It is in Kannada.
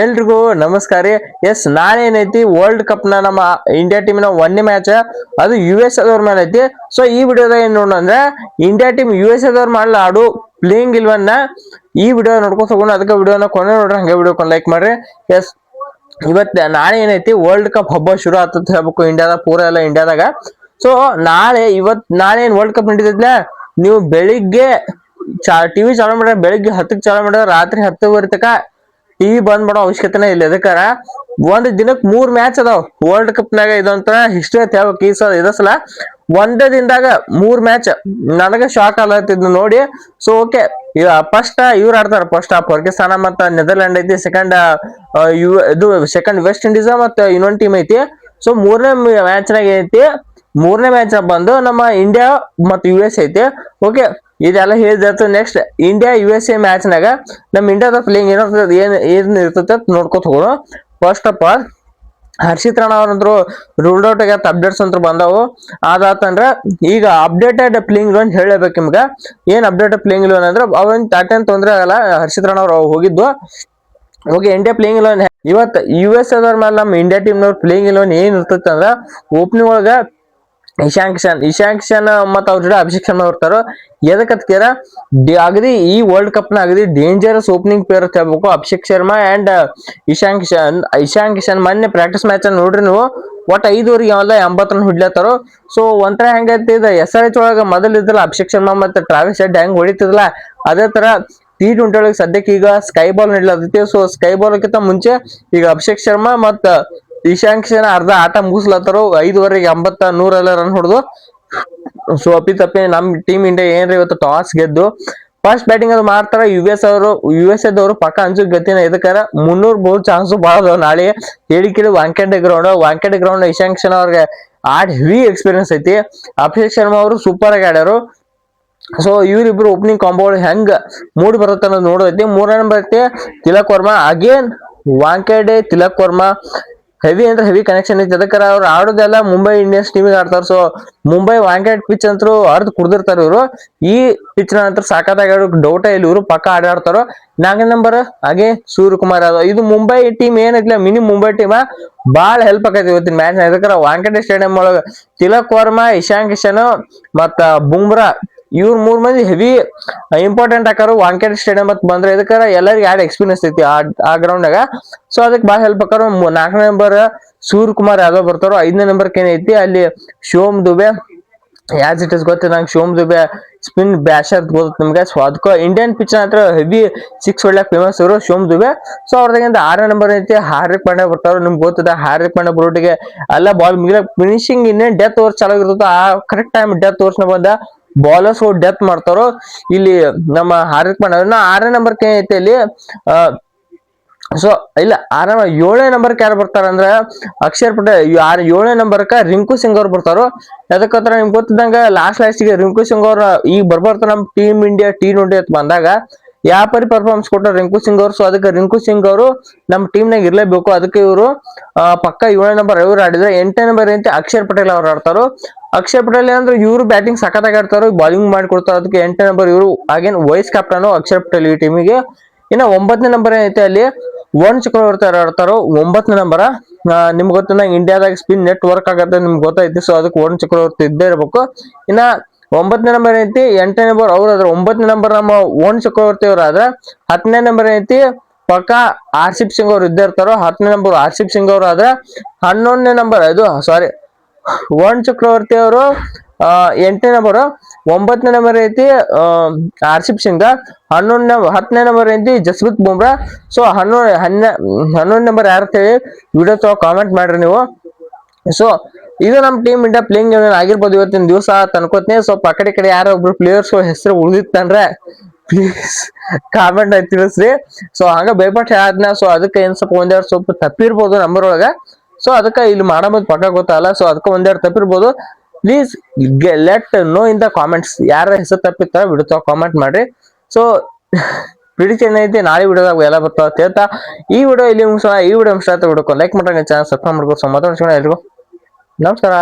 ಎಲ್ರಿಗೂ ನಮಸ್ಕಾರ ರೀ. ಎಸ್ ನಾಳೆ ಏನೈತಿ ವರ್ಲ್ಡ್ ಕಪ್ನ ನಮ್ಮ ಇಂಡಿಯಾ ಟೀಮ್ನ ಒಂದೇ ಮ್ಯಾಚ್ ಅದು ಯು ಎಸ್ ಅದವ್ರ ಮೇಲೆ ಐತಿ. ಸೊ ಈ ವಿಡಿಯೋದಾಗ ಏನ್ ನೋಡೋಣ ಅಂದ್ರೆ ಇಂಡಿಯಾ ಟೀಮ್ ಯು ಎಸ್ ಅದವ್ರ ಮೇಲೆ ಆಡು ಪ್ಲೇಯಿಂಗ್ ಇಲ್ವನ್ನ ಈ ವಿಡಿಯೋ ನೋಡ್ಕೊಂಡ್ ಹೋಗೋಣ ಅದಕ್ಕೆ ವಿಡಿಯೋನ ಕೊನೆ ನೋಡ್ರಿ, ಹಂಗೆ ವಿಡಿಯೋ ಲೈಕ್ ಮಾಡ್ರಿ. ಎಸ್ ಇವತ್ ನಾಳೆ ಏನೈತಿ ವರ್ಲ್ಡ್ ಕಪ್ ಹಬ್ಬ ಶುರು ಆಗ್ತದ ಹೇಳ್ಬೇಕು ಇಂಡಿಯಾದಾಗ ಪೂರ ಎಲ್ಲ ಇಂಡಿಯಾದಾಗ ಸೊ ನಾಳೆ ಇವತ್ ನಾಳೆ ಏನ್ ವರ್ಲ್ಡ್ ಕಪ್ ನಡೀತೈತ್ಲ? ನೀವು ಬೆಳಿಗ್ಗೆ ಚಾ ಟಿವಿ ಚಾಲೂ ಮಾಡ್ರೆ, ಬೆಳಿಗ್ಗೆ ಹತ್ತಕ್ಕೆ ಚಾಲೂ ಮಾಡಿದ್ರೆ ರಾತ್ರಿ ಹತ್ತುವರೆ ತಕ ಟಿವಿ ಬಂದ್ಬಿಡೋ ಅವಶ್ಯಕತೆನೇ ಇಲ್ಲ. ಎದಕ್ಕಾರ? ಒಂದ್ ದಿನಕ್ ಮೂರ್ ಮ್ಯಾಚ್ ಅದಾವ. ವರ್ಲ್ಡ್ ಕಪ್ ನಾಗ ಇದಂತ ಹಿಸ್ಟ್ರಿ ಅಂತ ಹೇಳ್ಬೇಕು. ಈ ಸಲ ಸಲ ಒಂದೇ ದಿನದಾಗ ಮೂರ್ ಮ್ಯಾಚ್ ನನಗೆ ಶಾಕ್ ಆಗತ್ತಿದ್ ನೋಡಿ. ಸೊ ಓಕೆ ಫಸ್ಟ್ ಇವ್ರು ಆಡ್ತಾರ. ಫಸ್ಟ್ ಪಾಕಿಸ್ತಾನ ಮತ್ತ ನೆದರ್ಲ್ಯಾಂಡ್ ಐತಿ. ಸೆಕೆಂಡ್ ಯು ಇದು ಸೆಕೆಂಡ್ ವೆಸ್ಟ್ ಇಂಡೀಸ್ ಮತ್ತ ಇನ್ನೊಂದ್ ಟೀಮ್ ಐತಿ. ಸೊ ಮೂರನೇ ಮ್ಯಾಚ್ ನಾಗ ಐತಿ. ಮೂರನೇ ಮ್ಯಾಚ್ ಬಂದು ನಮ್ಮ ಇಂಡಿಯಾ ಮತ್ತು ಯು ಎಸ್ ಐತಿ. ಓಕೆ ಇದೆಲ್ಲ ಹೇಳಿದ next India U S A ಮ್ಯಾಚ್ನಾಗ ನಮ್ಮ ಇಂಡಿಯಾದ ಪ್ಲೇಯಿಂಗ್ ಏನಿರ್ತದೆ ಏನು ಏನು ಇರ್ತದೆ ಅಂತ ನೋಡ್ಕೊತ ಹೋಗೋಣ. First of all Harshit Rana ಅವ್ರಂದ್ರು ruled out ಆಗ್ಯಾತ ಅಪ್ಡೇಟ್ಸ್ ಅಂತ ಬಂದವು. ಅದಾತಂದ್ರ ಈಗ ಅಪ್ಡೇಟೆಡ್ ಪ್ಲೇಯಿಂಗ್ ಲೋನ್ ಹೇಳಬೇಕು ನಿಮ್ಗೆ. ಏನ್ ಅಪ್ಡೇಟೆಡ್ ಪ್ಲೇಯಿಂಗ್ ಲೋನ್ ಅಂದ್ರೆ ಅವನ್ ತಾಟೇನ್ ತೊಂದರೆ ಆಗಲ್ಲ, ಹರ್ಷಿತ್ ರಾಣ ಅವ್ರು ಹೋಗಿದ್ದು. ಓಕೆ ಇಂಡಿಯಾ ಪ್ಲೇಯಿಂಗ್ ಇಲ್ಲ ಇವತ್ತು ಯು ಎಸ್ ಅದರ ಮೇಲೆ ನಮ್ಮ ಇಂಡಿಯಾ ಟೀಮ್ನವ್ರು ಪ್ಲೇಯಿಂಗ್ ಇಲ್ಲ ಏನ್ ಇರ್ತೈತೆ ಅಂದ್ರೆ ಓಪನಿಂಗ್ ಒಳಗ ಇಶಾಂಕ್ ಕಿಶನ್ ಇಶಾಂಕ್ ಶನ್ ಮತ್ತ ಅವ್ರ ಜೊತೆ ಅಭಿಷೇಕ್ ಶರ್ಮಾ ಬರ್ತಾರ ಕೇರ? ಅಗದಿ ಈ ವರ್ಲ್ಡ್ ಕಪ್ನ ಅಗದಿ ಡೇಂಜರಸ್ ಓಪನಿಂಗ್ ಪ್ಲೇಯರ್ ಅಂತ ಹೇಳ್ಬೇಕು. ಅಭಿಷೇಕ್ ಶರ್ಮಾ ಅಂಡ್ ಇಶಾಂಕ್ ಕಿಶನ್ ಇಶಾಂಕ್ ಕಿಶನ್ ಮೊನ್ನೆ ಪ್ರಾಕ್ಟೀಸ್ ಮ್ಯಾಚ್ ನೋಡ್ರಿ ನೀವು. ಒಟ್ಟು ಐದುವರೆಗೆ ಅವೆಲ್ಲ ಎಂಬತ್ತು ರನ್ ಹೊಡ್ಲತ್ತಾರೋ. ಸೊ ಒಂಥರ ಹೆಂಗೈತಿ ಇದು? ಎಸ್ ಆರ್ ಎಚ್ ಒಳಗ ಮೊದಲ ಇದ್ರಲ್ಲ ಅಭಿಷೇಕ್ ಶರ್ಮಾ ಮತ್ತೆ ಟ್ರಾವಿಸ್ ಶೆಡ್ ಹೆಂಗ್ ಹೊಡಿತಿದ್ಲ ಅದೇ ತರ ಟಿ ಟ್ವೆಂಟಿ ಒಳಗೆ ಸದ್ಯಕ್ಕೆ ಈಗ ಸ್ಕೈ ಬಾಲ್ ನಡೀಲತ್ತೈತಿ ಸೊ ಸ್ಕೈ ಬಾಲ್ ಕಿಂತ ಮುಂಚೆ ಈಗ ಅಭಿಷೇಕ್ ಶರ್ಮಾ ಮತ್ತ ಇಶಾಂಕ್ ಸೇನ ಅರ್ಧ ಆಟ ಮುಗಿಸ್ಲತ್ತಾರ, ಐದುವರೆಗೆ ಎಂಬತ್ತ ನೂರೆಲ್ಲ ರನ್ ಹೊಡೆದು. ಸೊ ಅಪ್ಪಿ ತಪ್ಪಿ ನಮ್ ಟೀಮ್ ಇಂಡಿಯಾ ಏನ್ರಿ ಇವತ್ತು ಟಾಸ್ ಗೆದ್ದು. ಫಸ್ಟ್ ಬ್ಯಾಟಿಂಗ್ ಅದು ಮಾಡ್ತಾರ ಯು ಎಸ್ ಅವರು ಯು ಎಸ್ ಎದವರು ಪಕ್ಕ ಅಂಜು ಗತಿನ ಇದಕ್ಕಾರ ಮುನ್ನೂರ್ ಬಹು ಚಾನ್ಸ್ ಬಹಳ ಅದಾವ. ನಾಳೆ ಹೇಳಿ ಕೇಳಿ ವಾಂಕೆಡ್ ಗ್ರೌಂಡ್ ವಾಂಕೆಡ್ ಗ್ರೌಂಡ್ ಇಶಾಂಕ್ ಶರ್ಮಾ ಅವ್ರಿಗೆ ಆಡ್ ಹೆವಿ ಎಕ್ಸ್ಪೀರಿಯನ್ಸ್ ಐತಿ. ಅಭಿಷೇಕ್ ಶರ್ಮಾ ಅವರು ಸೂಪರ್ ಆಗಿ ಆಡ್ಯಾರು. ಸೊ ಇವರಿಬ್ರು ಓಪನಿಂಗ್ ಕಾಂಬೋ ಹೆಂಗ್ ಮೂಡ್ ಬರುತ್ತೆ ಅನ್ನೋದು ನೋಡೈತಿ ಮೂರನೇ ನಂಬರ್ ಐತಿ ತಿಲಕ್ ವರ್ಮಾ. ಅಗೇನ್ ವಾಂಕೆಡೆ ತಿಲಕ್ ವರ್ಮಾ. ಹೆವಿ ಅಂದ್ರೆ ಹೆವಿ ಕನೆಕ್ಷನ್ ಐತಿ. ಅದಕ್ಕಾರ ಅವ್ರು ಆಡೋದೆಲ್ಲ ಮುಂಬೈ ಇಂಡಿಯನ್ಸ್ ಟೀಮಿಗೆ ಆಡ್ತಾರ ಸೊ ಮುಂಬೈ ವಾಂಕೆಡ್ ಪಿಚ್ ಅಂತೂ ಅರ್ಧ ಕುಡ್ದಿರ್ತಾರ ಇವರು. ಈ ಪಿಚ್ ನಂತರ ಸಾಕಾದಾಗ ಡೌಟ ಇಲ್ಲಿ. ಇವರು ಪಕ್ಕ ಆಡಾಡ್ತಾರ ನಾಲ್ಕನೇ ನಂಬರ್ ಹಾಗೆ ಸೂರ್ಯಕುಮಾರ್ ಯಾದವ್. ಇದು ಮುಂಬೈ ಟೀಮ್ ಏನೈತಿಲ್ಲ ಮಿನಿ ಮುಂಬೈ ಟೀಮ್ ಬಾಳ ಹೆಲ್ಪ್ ಆಗೈತಿ ಇವತ್ತಿನ ಮ್ಯಾಚ್ ಅದಕ್ಕಾರ ವಾಂಕೆಡೆ ಸ್ಟೇಡಿಯಂ ಒಳಗ ತಿಲಕ್ ವರ್ಮಾ, ಇಶಾಂಕ್ ಕಿಶನ್ ಮತ್ತ ಬುಮ್ರಾ ಇವ್ರ ಮೂರ್ ಮಂದಿ ಹೆವಿ ಇಂಪಾರ್ಟೆಂಟ್ ಆಕಾರು ವಾಂಕೇಟ್ ಸ್ಟೇಡಿಯಂ ಮತ್ ಬಂದ್ರೆ ಇದಕ್ಕಾರ ಎಲ್ಲರಿಗೆ ಆಡ್ ಎಕ್ಸ್ಪೀರಿಯನ್ಸ್ ಐತಿ ಆ ಗ್ರೌಂಡ್ ಗ್ರೌಂಡ್ನಾಗ ಸೊ ಅದಕ್ಕೆ ಬಹಳ ಹೆಲ್ಪ್ ಆಕಾರ. ನಾಲ್ಕನೇ ನಂಬರ್ ಸೂರ್ಯ ಕುಮಾರ್ ಯಾದವ್ ಬರ್ತಾರೋ, ಐದನೇ ನಂಬರ್ ಏನೈತಿ ಅಲ್ಲಿ Shivam Dube as it is ಗೊತ್ತಿಲ್ಲ, ನಂಗೆ ಶಿವಮ್ ದುಬೆ ಸ್ಪಿನ್ ಬ್ಯಾಶರ್ ಗೊತ್ತ ನಿಮ್ಗೆ. ಸೊ ಅದಕ್ಕೆ ಇಂಡಿಯನ್ ಪಿಚ್ ಹತ್ರ ಹೆವಿ ಸಿಕ್ಸ್ ಒಳ್ಳೆ ಫೇಮಸ್ ಇವರು ಶಿವಮ್ ದುಬೆ. ಸೊ ಅವ್ರದಾಗಿಂದ ಆರನೇ ನಂಬರ್ ಐತಿ, ಹಾರ್ದಿಕ್ ಪಾಂಡ್ಯ ಬರ್ತಾರ, ನಿಮ್ಗೆ ಗೊತ್ತಿದೆ, ಹಾರ್ದಿಕ್ ಪಾಂಡ್ಯ ಬರೋಟಿಗೆ ಎಲ್ಲ ಬಾಲ್ ಮುಗಿದ ಫಿನಿಶಿಂಗ್ ಇನ್ನೇನು ಡೆತ್ ಓವರ್ ಚಾಲೂ ಇರ್ತದೆ ಆ ಕರೆಕ್ಟ್ ಟೈಮ್ ಡೆತ್ ಓವರ್ಸ್ನ ಬಂದ ಬಾಲರ್ಸ್ ಡೆತ್ ಮಾಡ್ತಾರೋ, ಇಲ್ಲಿ ನಮ್ಮ ಹಾರ್ದಿಕ್ ಪಾಂಡ್ಯ ಆರನೇ ನಂಬರ್ ಐತಿ ಇಲ್ಲಿ ಸೊ ಇಲ್ಲ ಆರಾಮ ಏಳನೇ ನಂಬರ್ ಯಾರು ಬರ್ತಾರ ಅಂದ್ರೆ, ಅಕ್ಷರ್ ಪಟೇಲ್ ಆರ್, ಏಳನೇ ಕ ರಿಂಕು ಸಿಂಗ್ ಅವ್ರು ಬರ್ತಾರೋ, ಯಾಕಂದ್ರ ನಿಮ್ಗೆ ಗೊತ್ತಿದ್ದಂಗ ಲಾಸ್ಟ್ ಲಾಸ್ಟಿಗೆ ರಿಂಕು ಸಿಂಗ್ ಅವ್ರ, ಈಗ ಬರ್ಬರ್ತಾರ ನಮ್ ಟೀಮ್ ಇಂಡಿಯಾ ಟಿ ಟ್ವೆಂಟಿ ಅಂತ ಬಂದಾಗ, ಯಾವ ಪರಿ ಪರ್ಫಾರ್ಮೆನ್ಸ್ ಕೊಟ್ಟರು ರಿಂಕು ಸಿಂಗ್ ಅವರು ಸೊ ಅದಕ್ಕೆ ರಿಂಕು ಸಿಂಗ್ ಅವರು ನಮ್ಮ ಟೀಮ್ ನಾಗ ಇರಲೇಬೇಕು. ಅದಕ್ಕೆ ಇವರು ಪಕ್ಕ ಏಳನೇ ನಂಬರ್ ಇವ್ರು ಆಡಿದ್ರೆ, ಎಂಟನೇ ನಂಬರ್ ಅಂತ ಅಕ್ಷರ್ ಪಟೇಲ್ ಅವ್ರು ಆಡ್ತಾರೋ ಅಕ್ಷರ್ ಪಟೇಲ್ ಅಂದ್ರೆ ಇವರು ಬ್ಯಾಟಿಂಗ್ ಸಖತ್ತಾಗಿ ಆಡ್ತಾರೋ ಬಾಲಿಂಗ್ ಮಾಡಿಕೊಡ್ತಾರೆ ಅದಕ್ಕೆ ಎಂಟನೇ ನಂಬರ್ ಇವರು again vice captain Akshay Patel ಈ ಟೀಮಿಗೆ ಇನ್ನ ಒಂಬತ್ತನೇ ನಂಬರ್ ಏನೈತೆ ಅಲ್ಲಿ? ವರುಣ್ ಚಕ್ರವರ್ತಿ ಆಡ್ತಾರೋ? ಒಂಬತ್ತನೇ ನಂಬರ್ ನಿಮ್ಗೆ ಗೊತ್ತಿಲ್ಲ ಇಂಡಿಯಾದಾಗ ಸ್ಪಿನ್ ನೆಟ್ ವರ್ಕ್ ಆಗತ್ತೆ ನಿಮ್ಗೆ ಗೊತ್ತೈತಿ ಸೊ ಅದಕ್ಕೆ ವರುಣ್ ಚಕ್ರವರ್ತಿ ಇದ್ದೇ ಇರಬೇಕು. ಇನ್ನ ಒಂಬತ್ತನೇ ನಂಬರ್ ಏನೈತಿ? ಎಂಟನೇ ನಂಬರ್ ಅವ್ರು ಆದ್ರೆ ಒಂಬತ್ತನೇ ನಂಬರ್ ನಮ್ಮ ವರುಣ್ ಚಕ್ರವರ್ತಿ ಅವ್ರು ಆದ್ರೆ ಹತ್ತನೇ ನಂಬರ್ ಏನೈತಿ? ಪಕ್ಕ ಆರ್ಸಿಪ್ ಸಿಂಗ್ ಅವ್ರು ಇದ್ದೇ ಇರ್ತಾರೋ, ಹತ್ತನೇ ನಂಬರ್ ಆರ್ಸಿಪ್ ಸಿಂಗ್ ಅವ್ರು ಆದ್ರೆ ಹನ್ನೊಂದನೇ ನಂಬರ್ ಇದು ಸಾರಿ ವರುಣ್ ಚಕ್ರವರ್ತಿ ಅವರು ಎಂಟನೇ ನಂಬರ್ ಒಂಬತ್ತನೇ ನಂಬರ್ ಐತಿ ಹರ್ಷಿಪ್ ಸಿಂಗ್ ಹನ್ನೊಂದನೇ ಹತ್ತನೇ ನಂಬರ್ ಐತಿ ಜಸ್ಪ್ರೀತ್ ಬುಮ್ರಾ. ಸೊ ಹನ್ನೊಂದು, ಹನ್ನ, ಹನ್ನೊಂದು ನಂಬರ್ ಯಾರು ಹೇಳಿ ವಿಡಿಯೋ ತಗೋ ಕಾಮೆಂಟ್ ಮಾಡ್ರಿ ನೀವು. ಸೊ ಇದು ನಮ್ಮ ಟೀಮ್ ಇಂಡಿಯಾ ಪ್ಲೇಯಿಂಗ್ ಆಗಿರ್ಬೋದು ಇವತ್ತಿನ ದಿವಸ ಅನ್ಕೋತೀನಿ. ಸ್ವಲ್ಪ ಆ ಕಡೆ ಕಡೆ ಯಾರೋ ಒಬ್ರು ಪ್ಲೇಯರ್ಸ್ ಹೆಸರು ಉಳಿದಿತ್ತಂದ್ರೆ ಪ್ಲೀಸ್ ಕಾಮೆಂಟ್ ಆಗಿ ತಿಳಿಸ್ರಿ. ಸೊ ಹಂಗ ಭಯಪಟ್ಟು ಆದ್ನ ಸೊ ಅದಕ್ಕೆ ಏನ್ ಸ್ವಲ್ಪ ಒಂದೆರಡು ಸ್ವಲ್ಪ ತಪ್ಪಿರ್ಬೋದು ನಂಬರ್ ಒಳಗ. ಸೊ ಅದಕ್ಕೆ ಇಲ್ಲಿ ಮಾಡಬಹುದು ಪಕ್ಕ ಗೊತ್ತಲ್ಲ. ಸೊ ಅದಕ್ಕೆ ಒಂದೆರಡು ತಪ್ಪಿರ್ಬೋದು please let know in the comments ಯಾರ ಹೆಸರು ತಪ್ಪಿತ್ತ ಬಿಡುತ್ತ ಕಾಮೆಂಟ್ ಮಾಡ್ರಿ. ಸೊ ಪ್ರಿಡಿಕ್ಷನ್ ಏನೈತಿ ನಾಳೆ ವಿಡಿಯೋದಾಗ ಎಲ್ಲ ಬರ್ತಾವ ಅಂತ ಈ ವಿಡಿಯೋ ಇಲ್ಲಿ ಮುಗಿಸೋಣ. ಈ ವಿಡಿಯೋ ಇಷ್ಟ ಆಯ್ತು ಲೈಕ್ ಮಾಡ್ರಿ ಚಾನಲ್ ಸಬ್ಸ್ಕ್ರೈಬ್ ಮಾಡ್ಕೋ ಸೊ ಮಾತಾಡ್ಸೋಣ ಎಲ್ರಿಗೂ ನಮಸ್ಕಾರ.